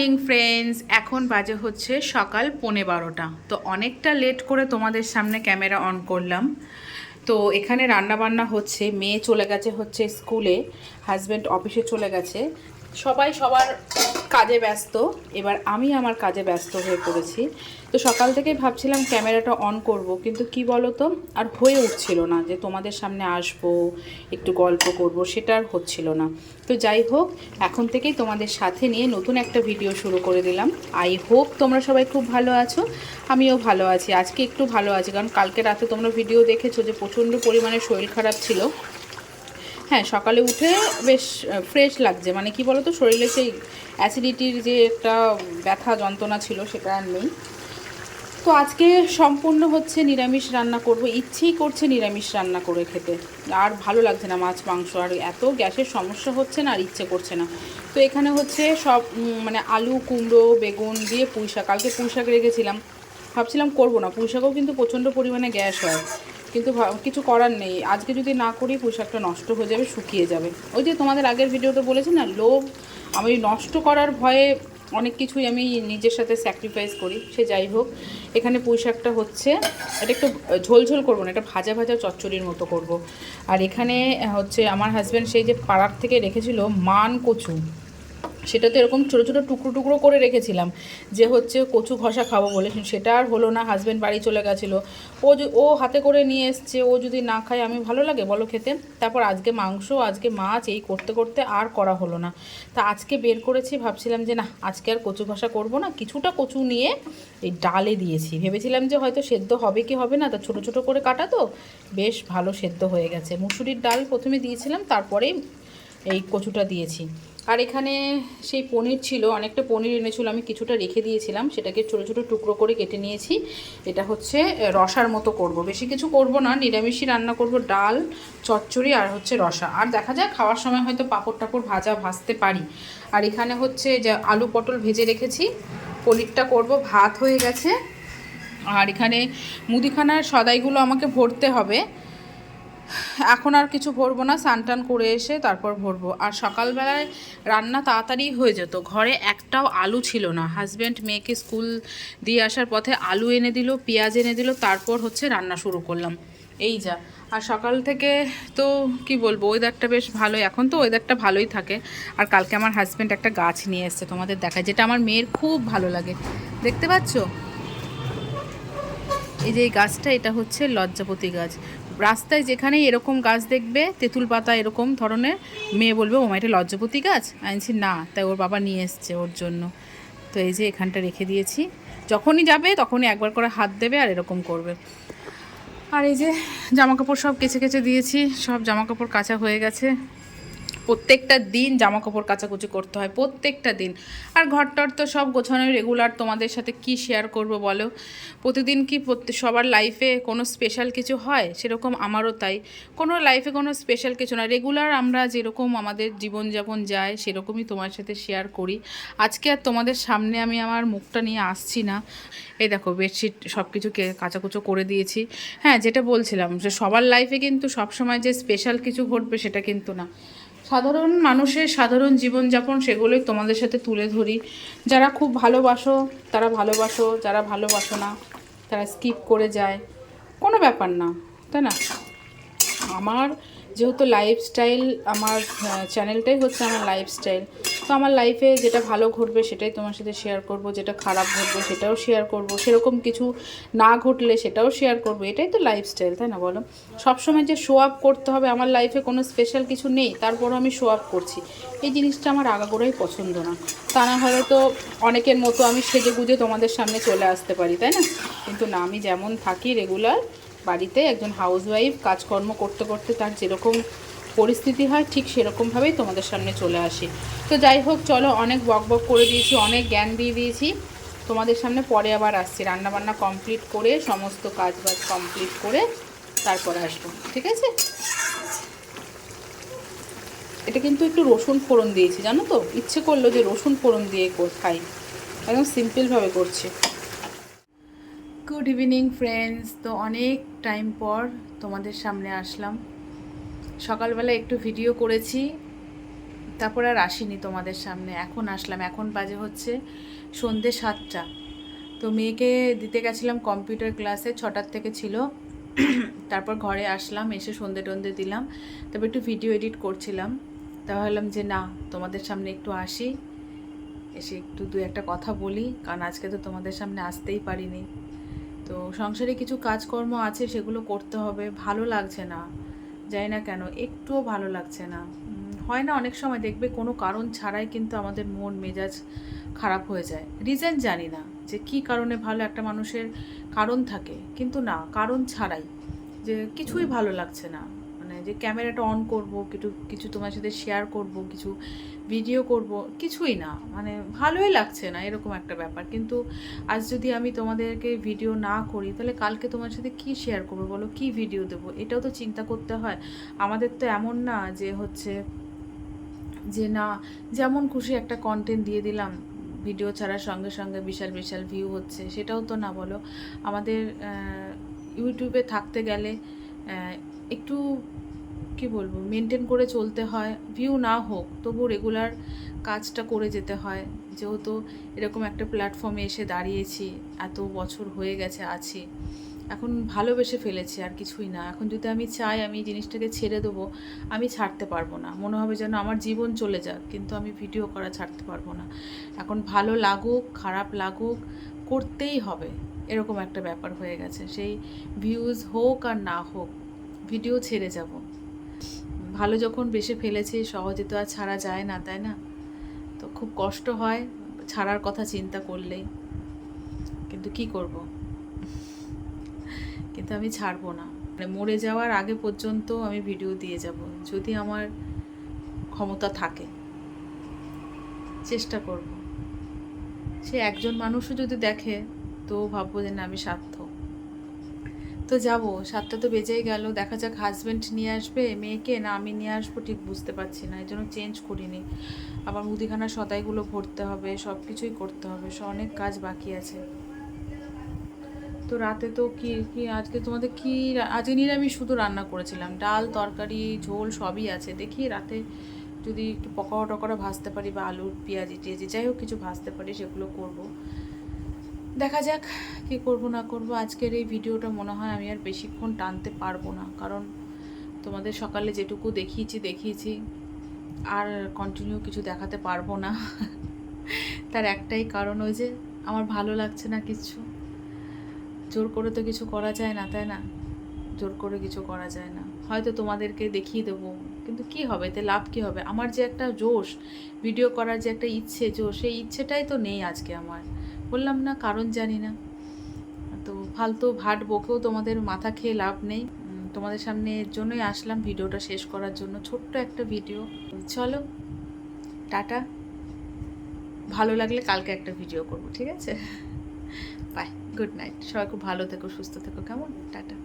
Morning friends এখন বাজে হচ্ছে সকাল পৌনে বারোটা। তো অনেকটা লেট করে তোমাদের সামনে ক্যামেরা অন করলাম। তো এখানে রান্না বান্না হচ্ছে, মেয়ে চলে গেছে হচ্ছে স্কুলে হাজব্যান্ড অফিসে চলে গেছে। সবাই সবার কাজে ব্যস্ত। এবার আমি আমার কাজে ব্যস্ত হয়ে পড়েছি। তো সকাল থেকেই ভাবছিলাম ক্যামেরাটা অন করব, কিন্তু কি বলো তো আর হয়ে উঠছিল না যে তোমাদের সামনে আসব, একটু গল্প করব, সেটা আর হচ্ছিল না। তো যাই হোক, এখন থেকেই তোমাদের সাথে নিয়ে নতুন একটা ভিডিও শুরু করে দিলাম। আই হোপ তোমরা সবাই খুব ভালো আছো, আমিও ভালো আছি। আজকে একটু ভালো আছি, কারণ কালকে রাতে তোমরা ভিডিও দেখেছ যে প্রচণ্ড পরিমাণে শরীর খারাপ ছিল। হ্যাঁ সকালে উঠে বেশ ফ্রেশ লাগছে। মানে কি বলতো, শরীরে সেই অ্যাসিডিটির যে একটা ব্যথা যন্ত্রণা ছিল, সেটা আর নেই। তো আজকে সম্পূর্ণ হচ্ছে নিরামিষ রান্না করব। ইচ্ছেই করছে নিরামিষ রান্না করে খেতে। আর ভালো লাগছে না মাছ, মাংস। আর এত গ্যাসের সমস্যা হচ্ছে না, আর ইচ্ছে করছে না। তো এখানে হচ্ছে সব মানে আলু, কুমড়ো, বেগুন দিয়ে পুঁই শাক কালকে পুঁই শাক রেখেছিলাম। ভাবছিলাম করব না। পুঁই শাকও কিন্তু প্রচণ্ড পরিমাণে গ্যাস হয়। কিন্তু কিছু করার নেই। আজকে যদি না করি পুঁই শাকটা নষ্ট হয়ে যাবে, শুকিয়ে যাবে। ওই যে তোমাদের আগের ভিডিওতে বলেছি না, লোভ, আমি নষ্ট করার ভয়ে অনেক কিছুই আমি নিজের সাথে স্যাক্রিফাইস করি। সে যাই হোক, এখানে পুঁই শাকটা হচ্ছে, এটা একটু ঝোল ঝোল করব না, এটা ভাজা ভাজা চচ্চড়ির মতো করব। আর এখানে হচ্ছে, আমার হাজব্যান্ড সেই যে পাড়ার থেকে রেখেছিল মান কচু। সেটা তো এরকম ছোটো ছোটো টুকরো টুকরো করে রেখেছিলাম যে হচ্ছে কচু ঘষা খাব বলে। সেটা আর হলো না হাজব্যান্ড বাড়ি চলে গেছিল। ও ও হাতে করে নিয়ে এসছে, ও যদি না খায় আমি ভালো লাগে বলো খেতে। তারপর আজকে মাংস, আজকে মাছ, এই করতে করতে আর করা হলো না। তা আজকে বের করেছি, ভাবছিলাম যে না, আজকে আর কচু ঘষা করব না। কিছুটা কচু নিয়ে এই ডালে দিয়েছি। ভেবেছিলাম যে হয়তো সেদ্ধ হবে কি হবে না, তা ছোটো ছোটো করে কাটা তো। বেশ ভালো সেদ্ধ হয়ে গেছে। মুসুরির ডাল প্রথমে দিয়েছিলাম তারপরেই এই কচুটা দিয়েছি। আর এখানে সেই পনির ছিল, অনেকটা পনির এনেছিল, আমি কিছুটা রেখে দিয়েছিলাম, সেটাকে ছোটো ছোটো টুকরো করে কেটে নিয়েছি। এটা হচ্ছে রসার মতো করব। বেশি কিছু করব না, নিরামিষই রান্না করব, ডাল, চচ্চড়ি আর হচ্ছে রসা। আর দেখা যায় খাওয়ার সময় হয়তো পাঁপড় টাপড় ভাজা ভাজতে পারি। আর এখানে হচ্ছে যে আলু পটল ভেজে রেখেছি, পনিরটা করব, ভাত হয়ে গেছে। আর এখানে মুদিখানার সদাইগুলো আমাকে ভরতে হবে। এখন আর কিছু ভরবো না স্নান করে এসে তারপর ভরবো। আর সকালবেলায় রান্না তাড়াতাড়ি হয়ে যেত। ঘরে একটাও আলু ছিল না। হাজব্যান্ড মেয়েকে স্কুল দিয়ে আসার পথে আলু এনে দিল, পেঁয়াজ এনে দিল, তারপর হচ্ছে রান্না শুরু করলাম। এই যা। আর সকাল থেকে তো কি বলব ওয়েদারটা বেশ ভালো এখন তো ওয়েদারটা ভালোই থাকে। আর কালকে আমার হাজব্যান্ড একটা গাছ নিয়ে এসছে তোমাদের দেখায়, যেটা আমার মেয়ের খুব ভালো লাগে। দেখতে পাচ্ছ? এই যে এই গাছটা এটা হচ্ছে লজ্জাপতি গাছ। রাস্তায় যেখানেই এরকম গাছ দেখবে তেঁতুল পাতা এরকম ধরনের মেয়ে বলবে ও মা, এটা লজ্জাপতি গাছ? বলছি না তাই ওর বাবা নিয়ে এসছে ওর জন্য। তো এই যে এখানটা রেখে দিয়েছি। যখনই যাবে তখনই একবার করে হাত দেবে আর এরকম করবে। আর এই যে জামা কাপড় সব কেচে কেচে দিয়েছি সব জামা কাপড় কাঁচা হয়ে গেছে। প্রত্যেকটা দিন জামা কাপড় কাচাকুচি করতে হয়, প্রত্যেকটা দিন। আর ঘরটর তো সব গোছানো রেগুলার তোমাদের সাথে কি শেয়ার করব বলো? প্রতিদিন কি সবার লাইফে কোনো স্পেশাল কিছু হয়? সেরকম আমারও তাই। কোনো লাইফে কোনো স্পেশাল কিছু না। রেগুলার আমরা যেরকম আমাদের জীবনযাপন যায়, সেরকমই তোমার সাথে শেয়ার করি। আজকে আর তোমাদের সামনে আমি আমার মুখটা নিয়ে আসছি না। এই দেখো বেডশিট সব কিছু কাচাকুচো করে দিয়েছি। হ্যাঁ যেটা বলছিলাম যে সবার লাইফে কিন্তু সবসময় যে স্পেশাল কিছু ঘটবে সেটা কিন্তু না। সাধারণ মানুষের সাধারণ জীবনযাপন সেগুলোই তোমাদের সাথে তুলে ধরি। যারা খুব ভালোবাসো, তারা ভালোবাসো, যারা ভালোবাসো না, তারা স্কিপ করে যায়। কোনো ব্যাপার না, তাই না? আমার যেহেতু লাইফস্টাইল আমার চ্যানেলটাই হচ্ছে আমার লাইফস্টাইল তো আমার লাইফে যেটা ভালো ঘটবে সেটাই তোমার সাথে শেয়ার করব, যেটা খারাপ ঘটবে সেটাও শেয়ার করব, সেরকম কিছু না ঘটলে সেটাও শেয়ার করব, এটাই তো লাইফস্টাইল তাই না বলো? সবসময় যে শো আপ করতে হবে, আমার লাইফে কোনো স্পেশাল কিছু নেই, তারপরও আমি শো আপ করছি। এই জিনিসটা আমার আগাগোড়াই পছন্দ না, তা না হলে তো অনেকের মতো আমি সেজে গুজে তোমাদের সামনে চলে আসতে পারি, তাই না? কিন্তু না, আমি যেমন থাকি রেগুলার বাড়িতে একজন হাউসওয়াইফ কাজকর্ম করতে করতে তার যেরকম পরিস্থিতি হয়, ঠিক সেরকমভাবেই তোমাদের সামনে চলে আসি। তো যাই হোক, চলো অনেক বক বক করে দিয়েছি, অনেক জ্ঞান দিয়ে দিয়েছি। তোমাদের সামনে পরে আবার আসছি, রান্নাবান্না কমপ্লিট করে, সমস্ত কাজ বাজ কমপ্লিট করে তারপরে আসব, ঠিক আছে? এটা কিন্তু একটু রসুন ফোড়ন দিয়েছি, জানো তো? ইচ্ছে করল যে রসুন ফোড়ন দিয়ে খাই একদম সিম্পলভাবে করছি। Good evening friends. তো অনেক টাইম পর তোমাদের সামনে আসলাম। সকালবেলা একটু ভিডিও করেছি, তারপর আর আসিনি তোমাদের সামনে। এখন আসলাম, এখন বাজে হচ্ছে সন্ধে সাতটা। তো মেয়েকে দিতে গেছিলাম কম্পিউটার ক্লাসে, ছটার থেকে ছিল। তারপর ঘরে আসলাম, এসে সন্ধে টন্ধে দিলাম। তারপর একটু ভিডিও এডিট করছিলাম। তা ভাবলাম যে না, তোমাদের সামনে একটু আসি। এসে একটু দু একটা কথা বলি, কারণ আজকে তো তোমাদের সামনে আসতেই পারিনি। তো সংসারে কিছু কাজকর্ম আছে, সেগুলো করতে হবে। ভালো লাগছে না। যাই না কেন, একটুও ভালো লাগছে না। হয় না অনেক সময় দেখবে কোনো কারণ ছাড়াই কিন্তু আমাদের মন, মেজাজ খারাপ হয়ে যায়। রিজন জানি না যে কি কারণে ভালো একটা মানুষের কারণ থাকে। কিন্তু না, কারণ ছাড়াই যে কিছুই ভালো লাগছে না। যে ক্যামেরাটা অন করব, কিছু কিছু তোমার সাথে শেয়ার করব, কিছু ভিডিও করব, কিছুই না। মানে ভালোই লাগছে না, এরকম একটা ব্যাপার। কিন্তু আজ যদি আমি তোমাদেরকে ভিডিও না করি, তাহলে কালকে তোমার সাথে কি শেয়ার করব বলো? কি ভিডিও দেবো? এটাও তো চিন্তা করতে হয়। আমাদের তো এমন না যে হচ্ছে যে না, যেমন খুশি একটা কন্টেন্ট দিয়ে দিলাম ভিডিও ছাড়ার সঙ্গে সঙ্গে বিশাল বিশাল ভিউ হচ্ছে, সেটাও তো না বলো। আমাদের ইউটিউবে থাকতে গেলে একটু কি বলব মেনটেন করে চলতে হয় ভিউ না হোক তবু রেগুলার কাজটা করে যেতে হয়। যেহেতু এরকম একটা প্ল্যাটফর্মে এসে দাঁড়িয়েছি, এত বছর হয়ে গেছে, আছি। এখন ভালোবেসে ফেলেছি, আর কিছুই না। এখন যদি আমি চাই আমি জিনিসটাকে ছেড়ে দেবো, আমি ছাড়তে পারব না। মনে হবে যেন আমার জীবন চলে যাক, কিন্তু আমি ভিডিও করা ছাড়তে পারব না। এখন ভালো লাগুক, খারাপ লাগুক, করতেই হবে। এরকম একটা ব্যাপার হয়ে গেছে। সেই ভিউজ হোক আর না হোক ভিডিও ছেড়ে যাব। ভালো যখন বেসে ফেলেছি, সহজে তো আর ছাড়া যায় না, তাই না? তো খুব কষ্ট হয় ছাড়ার কথা চিন্তা করলেই। কিন্তু কি করব? কিন্তু আমি ছাড়বো না। মানে মরে যাওয়ার আগে পর্যন্ত আমি ভিডিও দিয়ে যাব, যদি আমার ক্ষমতা থাকে। চেষ্টা করব। সে একজন মানুষও যদি দেখে, তো ভাববো যে না, আমি সার্থক। তো যাব, সাতটা তো বেজেই গেল, দেখা যাক হাজব্যান্ড নিয়ে আসবে, মেয়েকে, না আমি নিয়ে আসব ঠিক বুঝতে পারছি না এই জন্য চেঞ্জ করিনি। আবার মুদিখানা সদাইগুলো ভরতে হবে সব কিছুই করতে হবে সব অনেক কাজ বাকি আছে। তো রাতে তো কি কি আজকে তোমাদের কি আজকে নিরামিষ শুধু রান্না করেছিলাম, ডাল, তরকারি, ঝোল সবই আছে, দেখি রাতে যদি একটু পকোড়া টকোড়া ভাজতে পারি বা আলুর পেঁয়াজি টিয়াজি যাই হোক কিছু ভাজতে পারি, সেগুলো করব। দেখা যাক কি করব, না করব। আজকের এই ভিডিওটা মনে হয় আমি আর বেশিক্ষণ টানতে পারব না। কারণ তোমাদের সকালে যেটুকু দেখিয়েছি দেখিয়েছি। আর কন্টিনিউ কিছু দেখাতে পারব না। তার একটাই কারণ ওই যে আমার ভালো লাগছে না কিছু। জোর করে তো কিছু করা যায় না, তাই না? জোর করে কিছু করা যায় না। হয়তো তোমাদেরকে দেখিয়ে দেবো। কিন্তু কি হবে? এতে লাভ কি হবে? আমার যে একটা জোশ ভিডিও করার যে একটা ইচ্ছে জোশ সেই ইচ্ছেটাই তো নেই আজকে আমার। বললাম, না, কারণ জানি না। তো ফালতু ভাট বকেও তোমাদের মাথা খেয়ে লাভ নেই। তোমাদের সামনে এর জন্যই আসলাম ভিডিওটা শেষ করার জন্য। ছোট্ট একটা ভিডিও। চলো, টাটা। ভালো লাগলে কালকে একটা ভিডিও করব, ঠিক আছে? Bye, good night. সবাই খুব ভালো থেকো, সুস্থ থেকো, কেমন? টাটা।